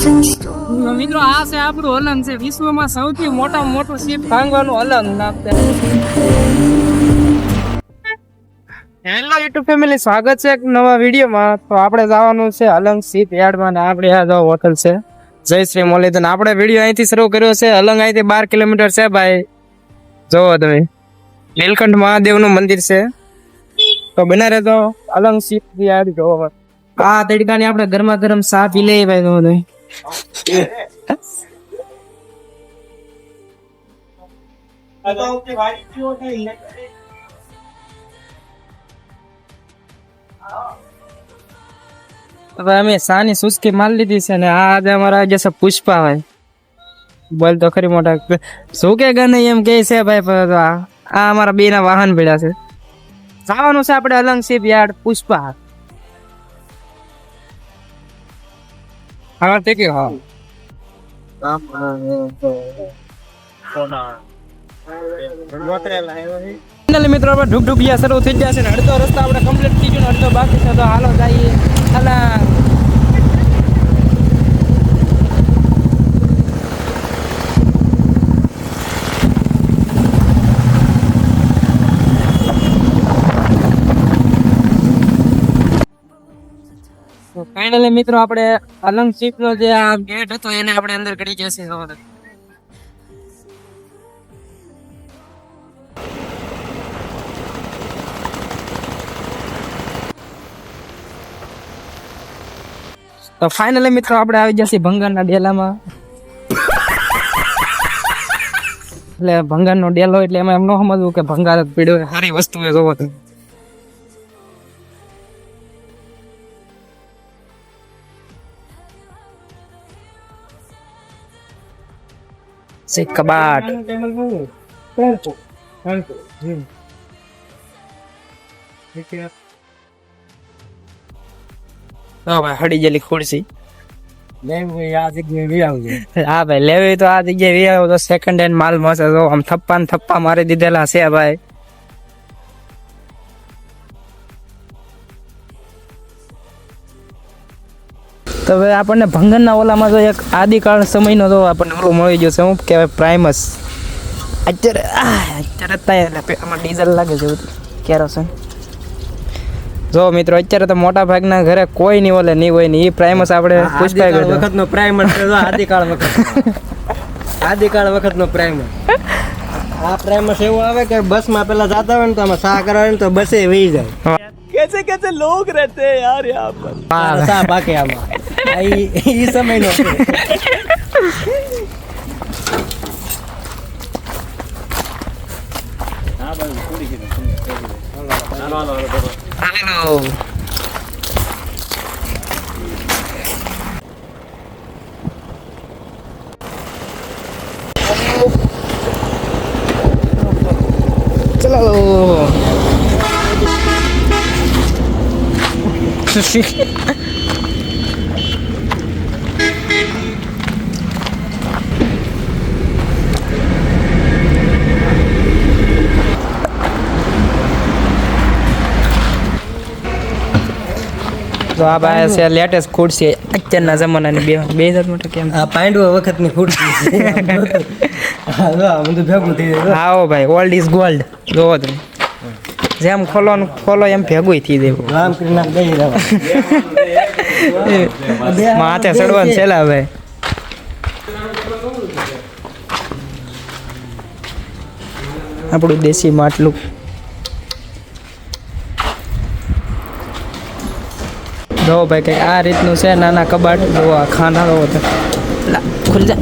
મિત્રો, આ છે આપણું હલંગ છે. વિશ્વમાં સૌથી મોટામાં મોટું શિપ ભાંગવાનું હલન હેલો યુટ્યુબ ફેમિલી સ્વાગત છે એક નવા વિડીયોમાં. તો આપણે જવાનું છે હલંગ શિપ યાર્ડમાં ને આપણે આ જો હોટલ છે. જય શ્રી મોલીધન આપણે વીડિયો અહીંથી શરૂ કર્યો છે. હલંગ અહીંથી બાર કિલોમીટર છે ભાઈ. જોવો તમે. નીલકંઠ મહાદેવનું મંદિર છે. તો બના રહેતો અલંગ શિપ યાર્ડ જોવો. આ તડકાની આપણે ગરમા ગરમ ચા પી લઈએ ભાઈ જોવો તમે. અમે સાની સુસ્કી માલ લીધી છે ને આ આજે અમારા જશે પુષ્પા ભાઈ. બોલ તો ખરી મોટા. શું કે ગને એમ કે છે ભાઈ આ અમારા બે ના વાહન ભેળા છે. જવાનું છે આપણે અલંગ શિપ યાર્ડ પુષ્પા. આગળ તે કે હા ફાઇનલી મિત્રો, આપણે ઢુક ઢુકિયા શરૂ થઈ ગયા છે ને અડધો રસ્તો આપણે કમ્પ્લીટ થઈ ગયો અડધો બાકી છે, તો હાલો જઈએ. અલા ફાઇનલી મિત્રો, આપણે અલંગ શિપ નો જે આ ગેટ હતો, એને આપણે અંદર કરી જશે તો ફાઇનલી મિત્રો, આપણે આવી જશે ભંગારના ડેલામાં. એટલે ભંગારનો ડેલો, એટલે એમાં એમ ન સમજવું કે ભંગાર પીડ્યો સારી વસ્તુ એ જોવો છે કબાટ હા ભાઈ હડી ગયેલી ખુરશી હા ભાઈ લેવી તો આ જગ્યાએ વી આવ્યો તો સેકન્ડ હેન્ડ માલ મળશે તો આમ થપ્પા ને થપ્પા મારી દીધેલા છે ભાઈ તો હવે આપણને ભંગનના ઓલામાં તો એક આદિકાળ સમયનો તો આપણને ઓલું મળી ગયો છે. શું કહેવાય? પ્રાઇમસ અત્યારે અત્યારે ત્યાં આમાં ડીઝલ લાગે છે કેરોસન જો મિત્રો અત્યારે તો મોટા ભાગના ઘરે કોઈ નહીં ઓલે નહીં હોય ને એ પ્રાઇમસ આપણે પુષ્પાઈ ગયો વખતનો પ્રાઇમર છે આદિકાળ વખત આદિકાળ વખતનો. પ્રાઇમર આ પ્રાઇમસ એવું આવે કે બસમાં પેલા જતા હોય ને તો આમાં સા કરવા તો બસે વહી જાય. કે કેસે લોક રહેતે યાર યહાં પર. સા બાકી આમાં. આ ઈ ઈ સમયનો છે. હાલો તો આ ભાઈ છે લેટેસ્ટ ખુરશી અત્યારના જમાનાની બે બે હજાર માટે કેમ? આ પાંડવો વખતની ખુરશી છે. હા, બધું ભેગું થઈ જાય આવો ભાઈ ઓલ્ડ ઇઝ ગોલ્ડ જોવો તમે. જેમ ખોલો ખોલો એમ ભેગું થઈ જાય. રામ કૃષ્ણ દઈ દેવા માથે ચડવાનું છેલ્લા ભાઈ. આપણું દેશી માટલું. જો ભાઈ કંઈક આ રીતનું છે નાના કબાટ જો આ ખાના જો તો લા, ખુલ જા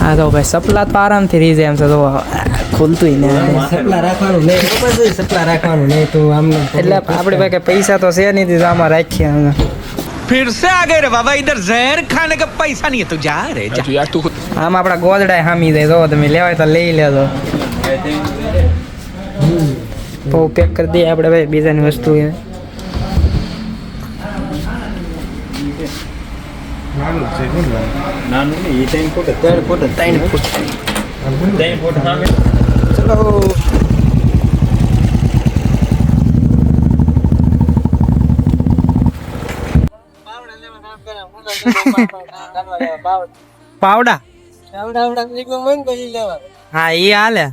હા તો ભાઈ સપલા તો આરામથી રહી જાય એમ છે જો ખુલતું ને સપલા રાખવાનું નહીં ખબર છે સપલા રાખવાનું નહીં તો આમને એટલે આપણી પાસે પૈસા તો છે નહીં તો આમાં રાખીએ અમે फिर से आ गए रे बाबा इधर जहर खाने का पैसा नहीं है तो जा रे जा यार तू આમ આપણા ગોદડા હામી જાય જો તમે લેવાય તો લઈ લેજો બહુ પેક કરી દઈએ આપણે ભાઈ બીજાની વસ્તુ એ ત્રણ ફૂટ ત્રણ ફૂટ ચલો પાવડા હા ઈ હાલે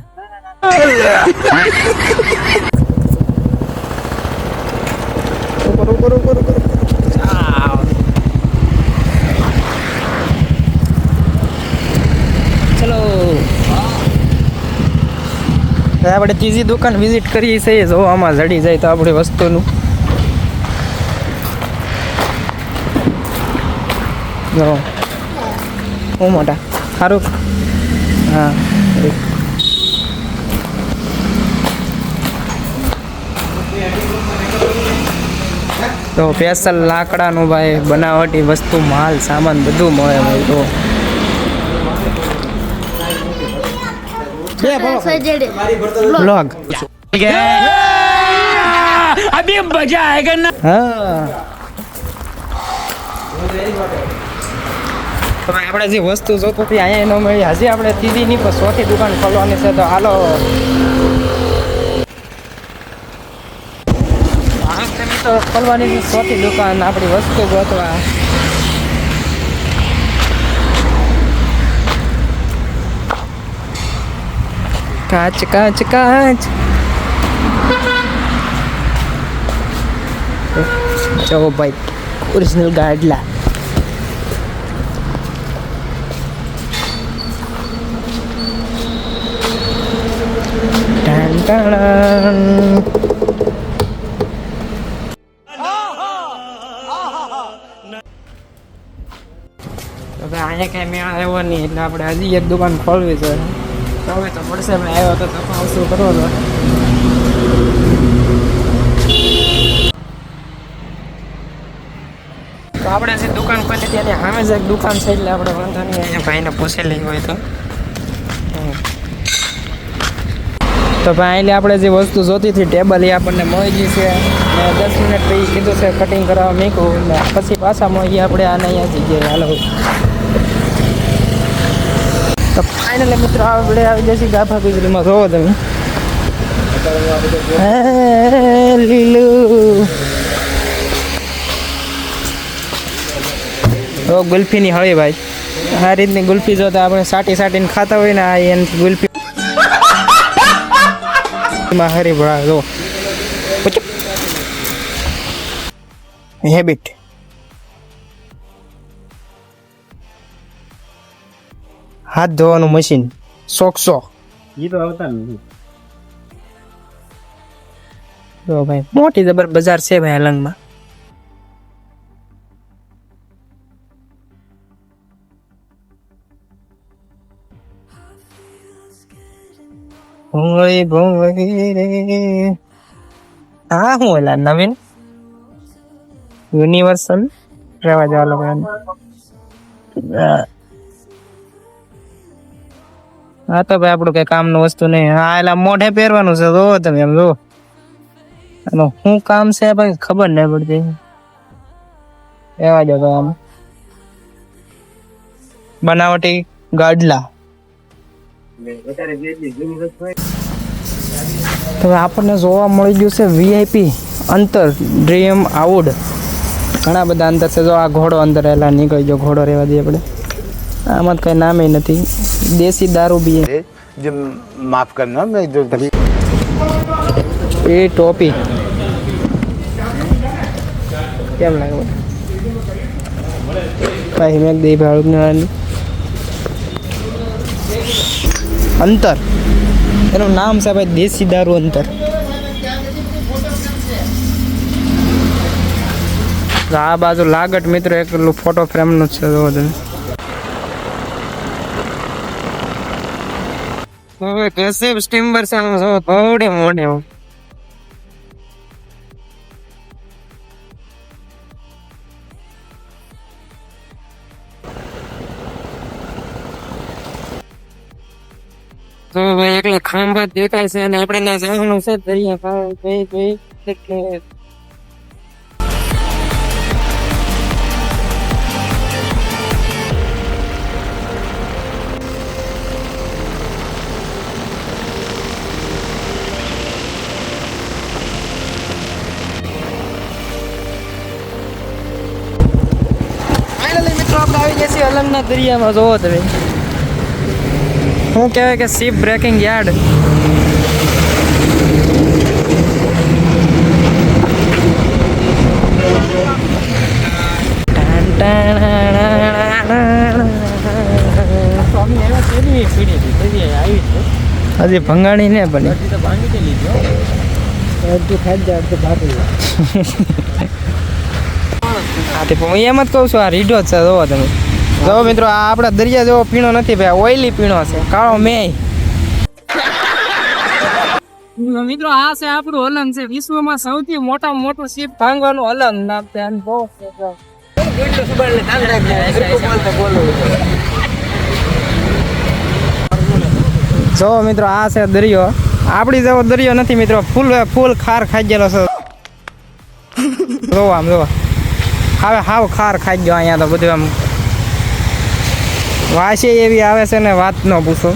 આપણે ત્રીજી દુકાન વિઝિટ કરીએ છીએ. જો, આમાં જડી જાય તો આપણી વસ્તુનું. જો. હું મોટા? સારું હા. તો પેસલ લાકડાનું ભાઈ બનાવટી વસ્તુ, માલ, સામાન બધું મળે ભાઈ. તો બ્લોગ અભી મજા આયેગા ના? આપણે જે વસ્તુ જોતું હતી અહીંયા ન મળી હજી આપણે ત્રીજી ની પણ ચોથી દુકાન ખોલવાની છે તો હાલો. ખોલવાની ચોથી દુકાન આપણી વસ્તુ ગોતવા. કાચ કાચ કાચ જો ભાઈ ઓરિજિનલ ગાડલા ટાણ ટાણ. હવે અહીંયા કઈ મેળ આવ્યો નહીં એટલે આપણે હજી એક દુકાન ખોલવી છે તો હવે તો પડશે મેં આવ્યો તો તપાસ શું કરવો તો આપણે જે દુકાન ખોલી હતી એની સામે જ એક દુકાન છે એટલે આપણે વાંધો નહીં, અહીંયા ભાઈને પૂછી લઈ હોય તો. તો ભાઈ, એટલે આપણે જે વસ્તુ જોતી હતી, ટેબલ એ આપણને મળી ગઈ છે. ને દસ મિનિટ પછી કીધું છે કટિંગ કરાવવા મૂક્યું ને પછી પાછા મળી આપણે આને અહીંયા જગ્યાએ. હાલો. તો ફાઇનલી મિત્રો આપણે આવી જશે ગાભા ગુજરીમાં. જોવો તમે. લીલું ઓ ગુલ્ફીની હળી ભાઈ. આ રીતની ગુલ્ફી જોતા આપણે સાટી સાટીને ખાતા હોય ને, આ એની ગુલ્ફી. માં હરી ભળા જો હેબિટ હાથ ધોવાનું મશીન સોકસો ઈ તો આવતા નથી જો ભાઈ મોટી જબર બજાર છે ભાઈ અલંગમાં ભૂંગળી ભૂંગળી રે આ શું એલા નવીન યુનિવર્સલ રહેવા જવા લોકો હા, તો ભાઈ આપણું કઈ કામનું વસ્તુ નહીં. હા, એટલે મોઢે પહેરવાનું છે. જોવો તમે એમ જો એનું શું કામ છે ભાઈ ખબર નહીં પડતી. એવા જ હતો આમ. બનાવટી ગાડલા. તો આપણને જોવા મળી ગયું છે વીઆઈપી અંતર ડ્રીમ આઉડ ઘણા બધા અંતર છે. જો આ ઘોડો અંદર રહેલા, નીકળી ગયો. ઘોડો રહેવા દઈએ આપણે. આમાં કઈ નામે નથી. દેશી દારૂ બી જે માફ કરના મેં એ ટોપી. કેમ લાગે ભાઈ મેં દે ભાડું અંતર. એનું નામ છે ભાઈ દેશી દારૂ અંતર. આ બાજુ લાગટ મિત્ર એક ફોટો ફ્રેમનું છે હવે કેસે સ્ટીમર છે, આમ જો થોડી મોડે તો ભાઈ એટલે ખાંભા દેખાય છે અને આપણે ના જવાનું છે દરિયા જઈ જઈ એટલે અલંગના દરિયામાં જોવો તમે. શું કહેવાય કે સીપ બ્રેકિંગ યાર્ડ હજી ભંગાણી ને બની. હા. તે હું એમ જ કહું છું આ રીડો જ છે જોવો તમે. જો મિત્રો આ આપણા દરિયા જેવો પીણો નથી ભાઈ ઓઇલી પીણો છે. કાળો મેય. મિત્રો આ છે આપણું હલન છે. વિશ્વમાં સૌથી મોટામાં મોટું શિપ ભાંગવાનું હલન નામ છે અને બહુ જો. મિત્રો આ છે દરિયો. આપણી જેવો દરિયો નથી મિત્રો ફૂલ ફૂલ ખાર ખાઈ ગયેલો છે. જો આમ જો હવે હાવ ખાર ખાઈ ગયો અહીંયા તો બધું આમ વાસી એવી આવે છે ને વાત ન પૂછો.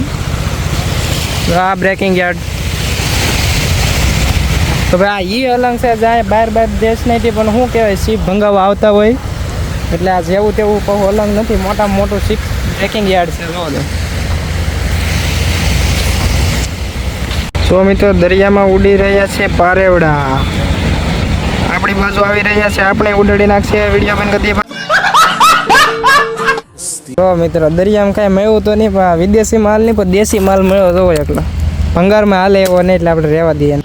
આ બ્રેકિંગ યાર્ડ તો ભાઈ આ ઈ અલંગ છે, જાય બહાર બહાર દેશ નથી, પણ શું કહેવાય, શીપ ભંગાવા આવતા હોય. એટલે આ જેવું તેવું કહું અલંગ નથી, મોટામાં મોટું શીપ બ્રેકિંગ યાર્ડ છે જો તો. મિત્રો, દરિયામાં ઉડી રહ્યા છે પારેવડા. આપણી બાજુ આવી રહ્યા છે, આપણે ઉડાડી નાખશે વીડિયો બંધ કરી તો મિત્રો દરિયામાં કાંઈ મળ્યું તો નહીં પણ વિદેશી માલ નહીં પણ દેશી માલ મળ્યો તો એકલો ભંગારમાં હાલે એવો નહીં એટલે આપણે રહેવા દઈએ.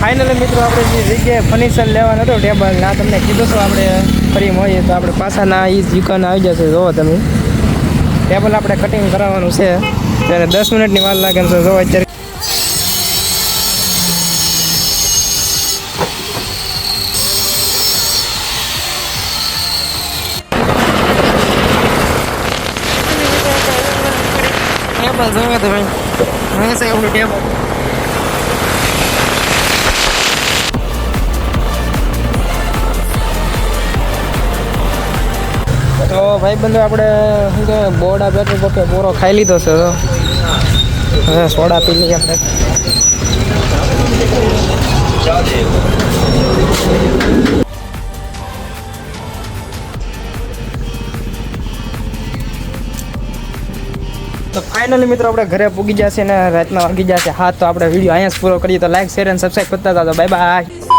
ફાઇનલી મિત્રો આપણે જે જગ્યાએ ફર્નિચર લેવાનો હતો ટેબલ ના તમને કીધું તો આપણે ફરી મળીએ. તો આપણે પાછાના એ દુકાન આવી જશે જોવો તમે. ટેબલ આપણે કટિંગ કરાવવાનું છે. ત્યારે દસ મિનિટની વાર લાગે છે, જો અત્યારે ટેબલ તો ભાઈ હશે એવું ટેબલ તો ભાઈ બંધુ આપણે, શું કે બોડા પેટ્રોલ પંપે બોરો ખાઈ લીધો છે તો. હવે સોડા પી લઈએ આપણે. તો ફાઇનલી મિત્રો આપણે ઘરે પૂગી જશે ને રાતના વાગી જશે. હા, તો આપણે વીડિયો અહીંયા જ પૂરો કરીએ. તો લાઈક શેર અને સબસ્ક્રાઈબ કરતા હતા તો બાય બાય